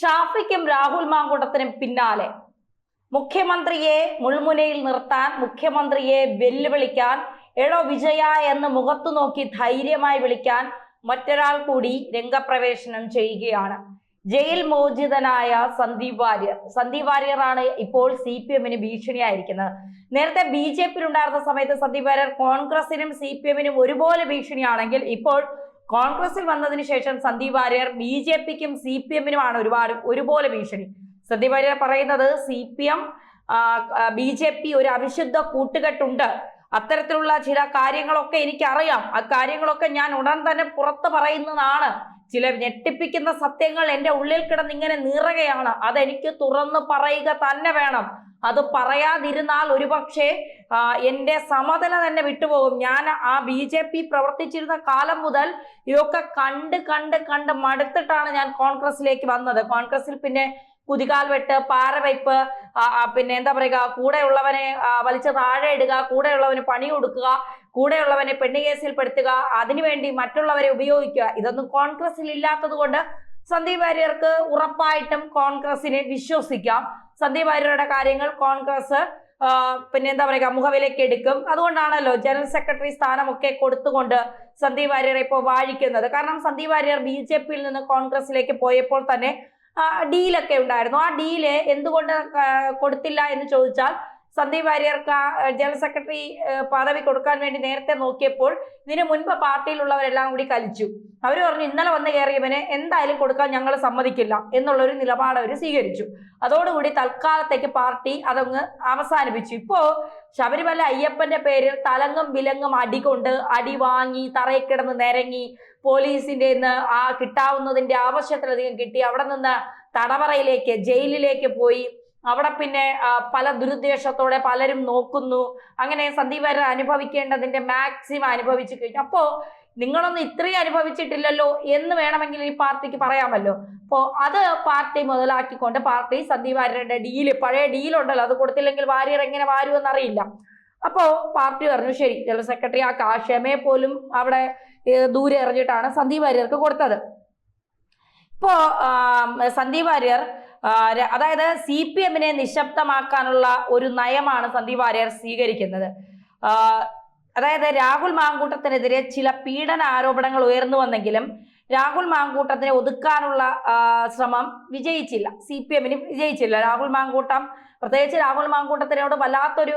ഷാഫിക്കും രാഹുൽ മാങ്കൂട്ടത്തിനും പിന്നാലെ. മുഖ്യമന്ത്രിയെ മുൾമുനയിൽ നിർത്താൻ മുഖ്യമന്ത്രിയെ വെല്ലുവിളിക്കാൻ എടോ വിജയ എന്ന് മുഖത്തു നോക്കി ധൈര്യമായി വിളിക്കാൻ മറ്റൊരാൾ കൂടി രംഗപ്രവേശനം ചെയ്യുകയാണ്. ജയിൽ മോചിതനായ സന്ദീപ് വാര്യർ. സന്ദീപ് വാര്യറാണ് ഇപ്പോൾ സി പി എമ്മിന് ഭീഷണിയായിരിക്കുന്നത്. നേരത്തെ ബി ജെ പിയിലുണ്ടായിരുന്ന സമയത്ത് സന്ദീപ് വാര്യർ കോൺഗ്രസിനും സി പി എമ്മിനും ഒരുപോലെ ഭീഷണിയാണെങ്കിൽ ഇപ്പോൾ കോൺഗ്രസിൽ വന്നതിന് ശേഷം സന്ദീപ് വാര്യർ ബി ജെ പിക്കും സി പി എമ്മിനുമാണ് ഒരുപാട് ഒരുപോലെ ഭീഷണി. സന്ദീപ് വാര്യർ പറയുന്നത് C P M B J P ഒരു അവിശുദ്ധ കൂട്ടുകെട്ടുണ്ട്. അത്തരത്തിലുള്ള ചില കാര്യങ്ങളൊക്കെ എനിക്കറിയാം. ആ കാര്യങ്ങളൊക്കെ ഞാൻ ഉടൻ തന്നെ പുറത്ത് പറയുന്നതാണ്. ചില ഞെട്ടിപ്പിക്കുന്ന സത്യങ്ങൾ എന്റെ ഉള്ളിൽ കിടന്ന് ഇങ്ങനെ നീറുകയാണ്. അതെനിക്ക് തുറന്ന് പറയുക തന്നെ വേണം. അത് പറയാതിരുന്നാൽ ഒരുപക്ഷെ എന്റെ സമതല തന്നെ വിട്ടുപോകും. ഞാൻ ആ ബി ജെ പി പ്രവർത്തിച്ചിരുന്ന കാലം മുതൽ ഇതൊക്കെ കണ്ട് കണ്ട് കണ്ട് മടുത്തിട്ടാണ് ഞാൻ കോൺഗ്രസിലേക്ക് വന്നത്. കോൺഗ്രസിൽ പിന്നെ കുതികാൽ വെട്ട് പാറവയ്പ് പിന്നെ എന്താ പറയുക കൂടെയുള്ളവനെ വലിച്ച് താഴെ ഇടുക കൂടെയുള്ളവന് പണി കൊടുക്കുക കൂടെയുള്ളവനെ പെണ്ണുകേസിൽ പെടുത്തുക അതിനുവേണ്ടി മറ്റുള്ളവരെ ഉപയോഗിക്കുക ഇതൊന്നും കോൺഗ്രസിൽ ഇല്ലാത്തത് കൊണ്ട് സന്ദീപ് വാര്യർക്ക് ഉറപ്പായിട്ടും കോൺഗ്രസിനെ വിശ്വസിക്കാം. സന്ദീപ് വാര്യരുടെ കാര്യങ്ങൾ കോൺഗ്രസ് പിന്നെ എന്താ പറയുക മുഖവിലേക്ക് എടുക്കും. അതുകൊണ്ടാണല്ലോ ജനറൽ സെക്രട്ടറി സ്ഥാനമൊക്കെ കൊടുത്തുകൊണ്ട് സന്ദീപ് വാര്യരെ ഇപ്പോൾ വാഴിക്കുന്നത്. കാരണം സന്ദീപ് വാര്യർ ബി ജെ പിയിൽ നിന്ന് കോൺഗ്രസിലേക്ക് പോയപ്പോൾ തന്നെ ഡീലൊക്കെ ഉണ്ടായിരുന്നു. ആ ഡീൽ എന്തുകൊണ്ട് കൊടുത്തില്ല എന്ന് ചോദിച്ചാൽ സന്ദീപ് വാര്യർക്ക് ജനറൽ സെക്രട്ടറി പദവി കൊടുക്കാൻ വേണ്ടി നേരത്തെ നോക്കിയപ്പോൾ ഇതിനു മുൻപ് പാർട്ടിയിലുള്ളവരെല്ലാം കൂടി കലിച്ചു. അവർ പറഞ്ഞു ഇന്നലെ വന്ന് കയറിയവന് എന്തായാലും കൊടുക്കാൻ ഞങ്ങൾ സമ്മതിക്കില്ല എന്നുള്ളൊരു നിലപാട് അവർ സ്വീകരിച്ചു. അതോടുകൂടി തൽക്കാലത്തേക്ക് പാർട്ടി അതങ്ങ് അവസാനിപ്പിച്ചു. ഇപ്പോ ശബരിമല അയ്യപ്പന്റെ പേരിൽ തലങ്ങും വിലങ്ങും അടികൊണ്ട് അടി വാങ്ങി തറയിൽ കിടന്ന് നിരങ്ങി പോലീസിന്റെ നിന്ന് ആ കിട്ടാവുന്നതിന്റെ ആവശ്യത്തിലധികം കിട്ടി അവിടെ നിന്ന് തടവറയിലേക്ക് ജയിലിലേക്ക് പോയി അവിടെ പിന്നെ പല ദുരുദ്ദേശത്തോടെ പലരും നോക്കുന്നു. അങ്ങനെ സന്ദീപ് വരെ അനുഭവിക്കേണ്ടതിന്റെ മാക്സിമം അനുഭവിച്ചു കഴിഞ്ഞു. അപ്പോ നിങ്ങളൊന്നും ഇത്രയും അനുഭവിച്ചിട്ടില്ലല്ലോ എന്ന് വേണമെങ്കിൽ ഈ പാർട്ടിക്ക് പറയാമല്ലോ. അപ്പോൾ അത് പാർട്ടി മുതലാക്കിക്കൊണ്ട് പാർട്ടി സന്ദീപ് വാര്യരുടെ ഡീൽ പഴയ ഡീലുണ്ടല്ലോ അത് കൊടുത്തില്ലെങ്കിൽ വാര്യർ എങ്ങനെ വാരു അറിയില്ല. അപ്പോ പാർട്ടി പറഞ്ഞു ശരി ജനറൽ സെക്രട്ടറി ആ കാശമേ പോലും അവിടെ ദൂരെ എറിഞ്ഞിട്ടാണ് സന്ദീപ് വാര്യർക്ക് കൊടുത്തത്. ഇപ്പോ സന്ദീപ് വാര്യർ അതായത് സി പി എമ്മിനെ നിശബ്ദമാക്കാനുള്ള ഒരു നയമാണ് സന്ദീപ് വാര്യർ സ്വീകരിക്കുന്നത്. അതായത് രാഹുൽ മാങ്കൂട്ടത്തിനെതിരെ ചില പീഡന ആരോപണങ്ങൾ ഉയർന്നു വന്നെങ്കിലും രാഹുൽ മാങ്കൂട്ടത്തിനെ ഒതുക്കാനുള്ള ശ്രമം വിജയിച്ചില്ല. സി പി എമ്മിന് വിജയിച്ചില്ല. രാഹുൽ മാങ്കൂട്ടം പ്രത്യേകിച്ച് രാഹുൽ മാങ്കൂട്ടത്തിനോട് വല്ലാത്തൊരു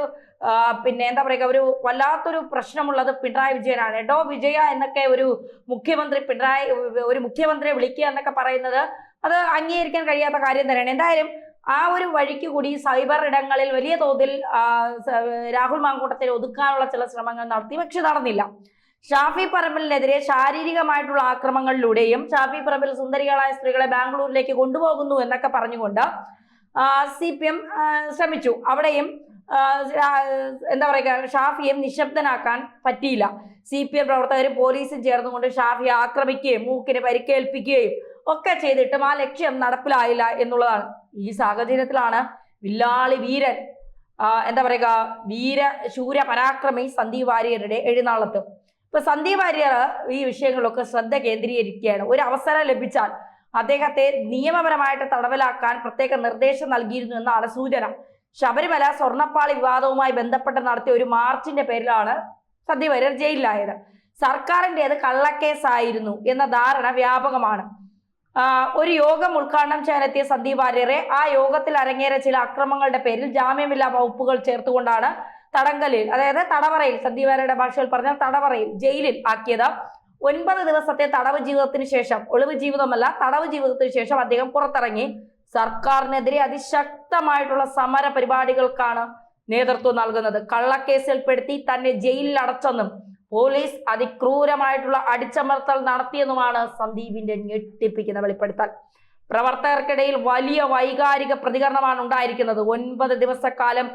പിന്നെ എന്താ പറയുക ഒരു വല്ലാത്തൊരു പ്രശ്നമുള്ളത് പിണറായി വിജയനാണ്. എടോ വിജയ എന്നൊക്കെ ഒരു മുഖ്യമന്ത്രി പിണറായി ഒരു മുഖ്യമന്ത്രിയെ വിളിക്കുക എന്നൊക്കെ പറയുന്നത് അത് അംഗീകരിക്കാൻ കഴിയാത്ത കാര്യം തന്നെയാണ്. എന്തായാലും ആ ഒരു വഴിക്ക് കൂടി സൈബർ ഇടങ്ങളിൽ വലിയ തോതിൽ രാഹുൽ മാങ്കൂട്ടത്തിൽ ഒതുക്കാനുള്ള ചില ശ്രമങ്ങൾ നടത്തി. പക്ഷെ നടന്നില്ല. ഷാഫി പറമ്പലിനെതിരെ ശാരീരികമായിട്ടുള്ള ആക്രമങ്ങളിലൂടെയും ഷാഫി പറമ്പിൽ സുന്ദരികളായ സ്ത്രീകളെ ബാംഗ്ലൂരിലേക്ക് കൊണ്ടുപോകുന്നു എന്നൊക്കെ പറഞ്ഞുകൊണ്ട് സി പി എം ശ്രമിച്ചു. അവിടെയും എന്താ പറയുക ഷാഫിയെ നിശബ്ദനാക്കാൻ പറ്റിയില്ല. സി പി എം പ്രവർത്തകർ പോലീസും ചേർന്നുകൊണ്ട് ഷാഫിയെ ആക്രമിക്കുകയും മൂക്കിന് പരിക്കേൽപ്പിക്കുകയും ഒക്കെ ചെയ്തിട്ടും ആ ലക്ഷ്യം നടപ്പിലായില്ല എന്നുള്ളതാണ്. ഈ സാഹചര്യത്തിലാണ് വില്ലാളി വീരൻ എന്താ പറയുക വീര ശൂര പരാക്രമി സന്ദീപ് വാര്യരുടെ എഴുന്നള്ളത്ത് ഇപ്പൊ സന്ദീപ് വാര്യർ ഈ വിഷയങ്ങളിലൊക്കെ ശ്രദ്ധ കേന്ദ്രീകരിക്കുകയാണ്. ഒരു അവസരം ലഭിച്ചാൽ അദ്ദേഹത്തെ നിയമപരമായിട്ട് തടവിലാക്കാൻ പ്രത്യേക നിർദ്ദേശം നൽകിയിരുന്നു എന്നാണ് സൂചന. ശബരിമല സ്വർണപ്പാളി വിവാദവുമായി ബന്ധപ്പെട്ട് നടത്തിയ ഒരു മാർച്ചിന്റെ പേരിലാണ് സന്ദീപ് വാര്യർ ജയിലിലായത്. സർക്കാരിന്റെത് കള്ളക്കേസായിരുന്നു എന്ന ധാരണ വ്യാപകമാണ്. ഒരു യോഗം ഉദ്ഘാടനം ചെയ്യാനെത്തിയ സന്ദീപ് വാര്യരെ. ആ യോഗത്തിൽ അരങ്ങേറിയ ചില അക്രമങ്ങളുടെ പേരിൽ ജാമ്യമില്ലാ വകുപ്പുകൾ ചേർത്തുകൊണ്ടാണ് തടങ്കലിൽ അതായത് തടവറയിൽ സന്ദീപ് വാര്യരുടെ ഭാഷയിൽ പറഞ്ഞാൽ തടവറയിൽ ജയിലിൽ ആക്കിയത്. ഒൻപത് ദിവസത്തെ തടവ് ജീവിതത്തിന് ശേഷം ഒളിവ് ജീവിതമല്ല തടവ് ജീവിതത്തിന് ശേഷം അദ്ദേഹം പുറത്തിറങ്ങി. സർക്കാരിനെതിരെ അതിശക്തമായിട്ടുള്ള സമര പരിപാടികൾക്കാണ് നേതൃത്വം നൽകുന്നത്. കള്ളക്കേസിൽപ്പെടുത്തി തന്നെ ജയിലിൽ അടച്ചെന്നും പോലീസ് അതിക്രൂരമായിട്ടുള്ള അടിച്ചമർത്തൽ നടത്തിയെന്നുമാണ് സന്ദീപിന്റെ ഞെട്ടിപ്പിക്കുന്ന വെളിപ്പെടുത്തൽ. പ്രവർത്തകർക്കിടയിൽ വലിയ വൈകാരിക പ്രതികരണമാണ് ഉണ്ടായിരിക്കുന്നത്. ഒൻപത് ദിവസക്കാലം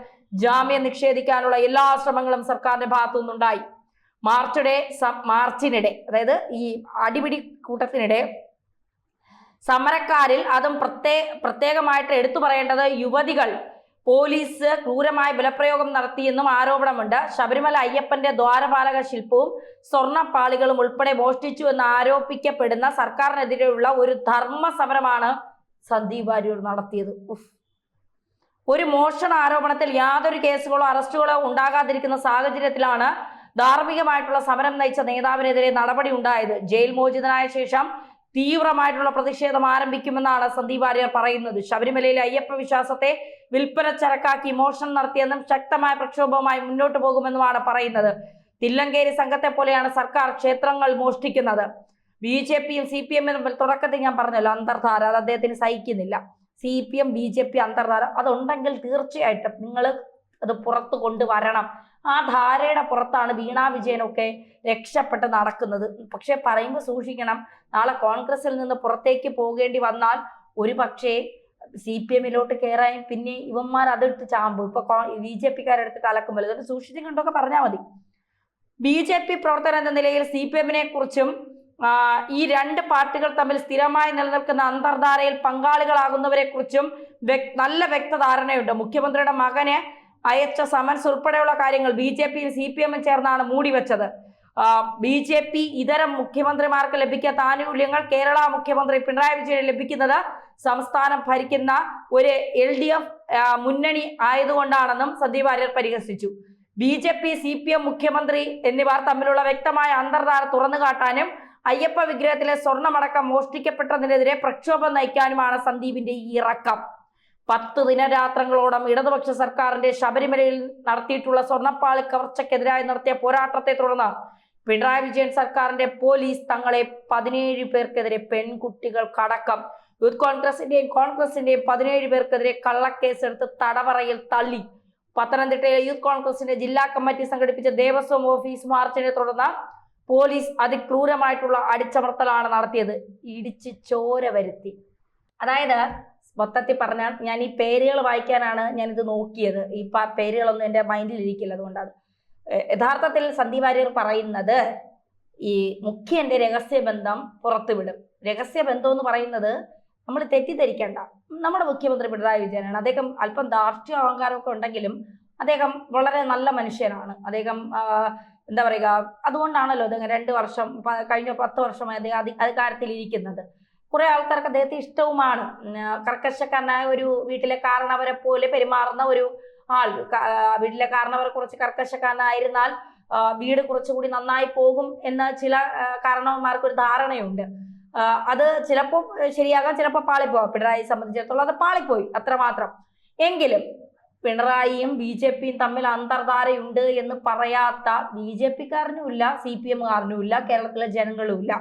ജാമ്യം നിഷേധിക്കാനുള്ള എല്ലാ ശ്രമങ്ങളും സർക്കാരിന്റെ ഭാഗത്തു നിന്നുണ്ടായി. മാർച്ചിടെ മാർച്ചിനിടെ അതായത് ഈ അടിപിടി കൂട്ടത്തിനിടെ സമരക്കാരിൽ അതും പ്രത്യേ പ്രത്യേകമായിട്ട് എടുത്തു പറയേണ്ടത് യുവതികൾ പോലീസ് ക്രൂരമായ ബലപ്രയോഗം നടത്തിയെന്നും ആരോപണമുണ്ട്. ശബരിമല അയ്യപ്പന്റെ ദ്വാരപാലക ശില്പവും സ്വർണപ്പാളികളും ഉൾപ്പെടെ മോഷ്ടിച്ചു എന്ന് ആരോപിക്കപ്പെടുന്ന സർക്കാരിനെതിരെയുള്ള ഒരു ധർമ്മ സമരമാണ് സന്ദീപ് വാര്യർ നടത്തിയത്. ഒരു മോഷണ ആരോപണത്തിൽ യാതൊരു കേസുകളോ അറസ്റ്റുകളോ ഉണ്ടാകാതിരിക്കുന്ന സാഹചര്യത്തിലാണ് ധാർമ്മികമായിട്ടുള്ള സമരം നയിച്ച നേതാവിനെതിരെ നടപടി ഉണ്ടായത്. ജയിൽ മോചിതനായ ശേഷം തീവ്രമായിട്ടുള്ള പ്രതിഷേധം ആരംഭിക്കുമെന്നാണ് സന്ദീപ് വാര്യർ പറയുന്നത്. ശബരിമലയിലെ അയ്യപ്പ വിശ്വാസത്തെ വിൽപ്പന ചരക്കാക്കി മോഷണം നടത്തിയെന്നും ശക്തമായ പ്രക്ഷോഭവുമായി മുന്നോട്ട് പോകുമെന്നുമാണ് പറയുന്നത്. തില്ലങ്കേരി സംഘത്തെ പോലെയാണ് സർക്കാർ ക്ഷേത്രങ്ങൾ മോഷ്ടിക്കുന്നത്. ബി ജെ പിയും സി പി എമ്മും തമ്മിൽ തുടക്കത്തിൽ ഞാൻ പറഞ്ഞല്ലോ അന്തർധാര അത് അദ്ദേഹത്തിന് സഹിക്കുന്നില്ല. C P M B J P അന്തർധാര അതുണ്ടെങ്കിൽ തീർച്ചയായിട്ടും നിങ്ങൾ അത് പുറത്തു കൊണ്ടുവരണം. ആ ധാരയുടെ പുറത്താണ് വീണാ വിജയനൊക്കെ രക്ഷപ്പെട്ട് നടക്കുന്നത്. പക്ഷെ പറയുമ്പോൾ സൂക്ഷിക്കണം നാളെ കോൺഗ്രസിൽ നിന്ന് പുറത്തേക്ക് പോകേണ്ടി വന്നാൽ ഒരു പക്ഷേ സി പി എമ്മിലോട്ട് കയറായും പിന്നെ ഇവന്മാർ അതെടുത്ത് ചാമ്പു. ഇപ്പൊ ബി ജെ പിക്കാരെടുത്തിട്ട് കലക്കുമ്പോൾ ഇതൊക്കെ സൂക്ഷിച്ചും കണ്ടൊക്കെ പറഞ്ഞാൽ മതി. ബി ജെ പി പ്രവർത്തനം എന്ന നിലയിൽ സി പി എമ്മിനെ കുറിച്ചും ഈ രണ്ട് പാർട്ടികൾ തമ്മിൽ സ്ഥിരമായി നിലനിൽക്കുന്ന അന്തർധാരയിൽ പങ്കാളികളാകുന്നവരെ കുറിച്ചും നല്ല വ്യക്തധാരണയുണ്ട്. മുഖ്യമന്ത്രിയുടെ മകന് അയച്ച സമൻസ് ഉൾപ്പെടെയുള്ള കാര്യങ്ങൾ ബി ജെ പിയും സി പി എമ്മും ചേർന്നാണ് മൂടിവെച്ചത് ബി ജെ പി ഇതര മുഖ്യമന്ത്രിമാർക്ക് ലഭിക്കാത്ത ആനുകൂല്യങ്ങൾ കേരള മുഖ്യമന്ത്രി പിണറായി വിജയന് ലഭിക്കുന്നത് സംസ്ഥാനം ഭരിക്കുന്ന ഒരു എൽ ഡി എഫ് മുന്നണി ആയതുകൊണ്ടാണെന്നും സന്ദീപ് വാര്യർ പരിഹസിച്ചു. B J P C P M മുഖ്യമന്ത്രി എന്നിവർ തമ്മിലുള്ള വ്യക്തമായ അന്തർധാര തുറന്നു കാട്ടാനും അയ്യപ്പ വിഗ്രഹത്തിലെ സ്വർണമടക്കം മോഷ്ടിക്കപ്പെട്ടതിനെതിരെ പ്രക്ഷോഭം നയിക്കാനുമാണ് സന്ദീപിന്റെ ഈ ഇറക്കം. പത്ത് ദിനരാത്രങ്ങളോളം ഇടതുപക്ഷ സർക്കാരിന്റെ ശബരിമലയിൽ നടത്തിയിട്ടുള്ള സ്വർണപ്പാളി കവർച്ചയ്ക്കെതിരായി നടത്തിയ പോരാട്ടത്തെ തുടർന്ന് പിണറായി വിജയൻ സർക്കാരിന്റെ പോലീസ് തങ്ങളെ പതിനേഴ് പേർക്കെതിരെ പെൺകുട്ടികൾക്കടക്കം യൂത്ത് കോൺഗ്രസിന്റെയും കോൺഗ്രസിന്റെയും പതിനേഴ് പേർക്കെതിരെ കള്ളക്കേസെടുത്ത് തടവറയിൽ തള്ളി. പത്തനംതിട്ടയിലെ യൂത്ത് കോൺഗ്രസിന്റെ ജില്ലാ കമ്മിറ്റി സംഘടിപ്പിച്ച ദേവസ്വം ഓഫീസ് മാർച്ചിനെ തുടർന്ന് പോലീസ് അതിക്രൂരമായിട്ടുള്ള അടിച്ചമർത്തലാണ് നടത്തിയത്. ഇടിച്ച് ചോര വരുത്തി. അതായത് മൊത്തത്തിൽ പറഞ്ഞാൽ ഞാൻ ഈ പേരുകൾ വായിക്കാനാണ് ഞാൻ ഇത് നോക്കിയത്. ഈ പേരുകളൊന്നും എന്റെ മൈൻഡിൽ ഇരിക്കില്ല അതുകൊണ്ടാണ്. യഥാർത്ഥത്തിൽ സന്ദീപ് വാര്യർ പറയുന്നത് ഈ മുഖ്യന്റെ രഹസ്യബന്ധം പുറത്തുവിടും. രഹസ്യബന്ധം എന്ന് പറയുന്നത് നമ്മൾ തെറ്റിദ്ധരിക്കേണ്ട. നമ്മുടെ മുഖ്യമന്ത്രി പിണറായി വിജയനാണ്. അദ്ദേഹം അല്പം ധാർഷ്ട്യ അഹങ്കാരമൊക്കെ ഉണ്ടെങ്കിലും അദ്ദേഹം വളരെ നല്ല മനുഷ്യനാണ്. അദ്ദേഹം എന്താ പറയുക അതുകൊണ്ടാണല്ലോ അദ്ദേഹം രണ്ട് വർഷം കഴിഞ്ഞ പത്ത് വർഷമായി അദ്ദേഹം അധി അധികാരത്തിൽ ഇരിക്കുന്നത്. കുറെ ആൾക്കാർക്ക് അദ്ദേഹത്തെ ഇഷ്ടവുമാണ്. കർക്കശക്കാരനായ ഒരു വീട്ടിലെ കാരണവരെ പോലെ പെരുമാറുന്ന ഒരു ആൾ. വീട്ടിലെ കാരണവർ കുറച്ച് കർക്കശക്കാരനായിരുന്നാൽ വീട് കുറച്ചുകൂടി നന്നായി പോകും എന്ന ചില കാരണവന്മാർക്ക് ഒരു ധാരണയുണ്ട്. അത് ചിലപ്പോൾ ശരിയാകാം ചിലപ്പോൾ പാളിപ്പോകാം പിണറായി സംബന്ധിച്ചിടത്തോളം അത് പാളിപ്പോയി അത്രമാത്രം. എങ്കിലും പിണറായിയും ബി ജെ പിയും തമ്മിൽ അന്തർധാരയുണ്ട് എന്ന് പറയാത്ത ബി ജെ പിക്കാരനുമില്ല സി പി എമ്മുകാരനുമില്ല കേരളത്തിലെ ജനങ്ങളും ഇല്ല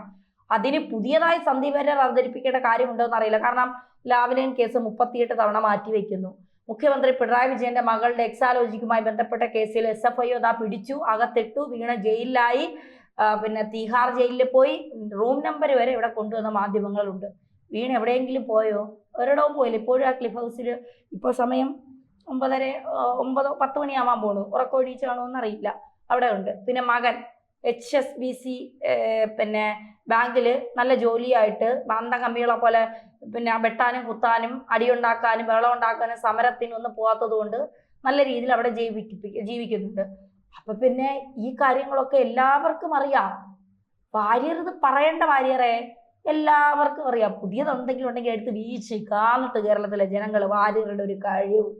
അതിന് പുതിയതായി സന്ദീപ് വരെ അവതരിപ്പിക്കേണ്ട കാര്യമുണ്ടോ എന്നറിയില്ല. കാരണം ലാവ്ലിൻ കേസ് മുപ്പത്തിയെട്ട് തവണ മാറ്റിവെക്കുന്നു. മുഖ്യമന്ത്രി പിണറായി വിജയന്റെ മകളുടെ എക്സാലോജിക്കുമായി ബന്ധപ്പെട്ട കേസിൽ എസ് എഫ് ഐ പിടിച്ചു അകത്തിട്ടു വീണ ജയിലിലായി. പിന്നെ തീഹാർ ജയിലിൽ പോയി റൂം നമ്പർ വരെ ഇവിടെ കൊണ്ടുവന്ന മാധ്യമങ്ങളുണ്ട്. വീണ് എവിടെയെങ്കിലും പോയോ? ഒരിടവും പോയില്ല. ഇപ്പോഴും ആ ക്ലിഫ് ഹൗസിൽ ഇപ്പോൾ സമയം ഒമ്പതര ഒമ്പതോ പത്ത് മണിയാവാൻ പോണു. ഉറക്കൊഴിച്ചാണോ എന്നറിയില്ല. അവിടെ ഉണ്ട്. പിന്നെ മകൻ എച്ച് എസ് ബി സി പിന്നെ ബാങ്കിൽ നല്ല ജോലിയായിട്ട് മാന്ത കമ്പികളെ പോലെ പിന്നെ വെട്ടാനും കുത്താനും അടിയുണ്ടാക്കാനും വെള്ളം ഉണ്ടാക്കാനും സമരത്തിനും ഒന്നും പോകാത്തത് കൊണ്ട് നല്ല രീതിയിൽ അവിടെ ജീവിപ്പിക്ക ജീവിക്കുന്നുണ്ട്. അപ്പൊ പിന്നെ ഈ കാര്യങ്ങളൊക്കെ എല്ലാവർക്കും അറിയാം. വാര്യർ ഇത് പറയേണ്ട വാര്യറെ എല്ലാവർക്കും അറിയാം. പുതിയതുണ്ടെങ്കിൽ ഉണ്ടെങ്കിൽ എടുത്ത് വീഴ്ച കാണിട്ട് കേരളത്തിലെ ജനങ്ങൾ വാര്യരുടെ ഒരു കഴിവ്.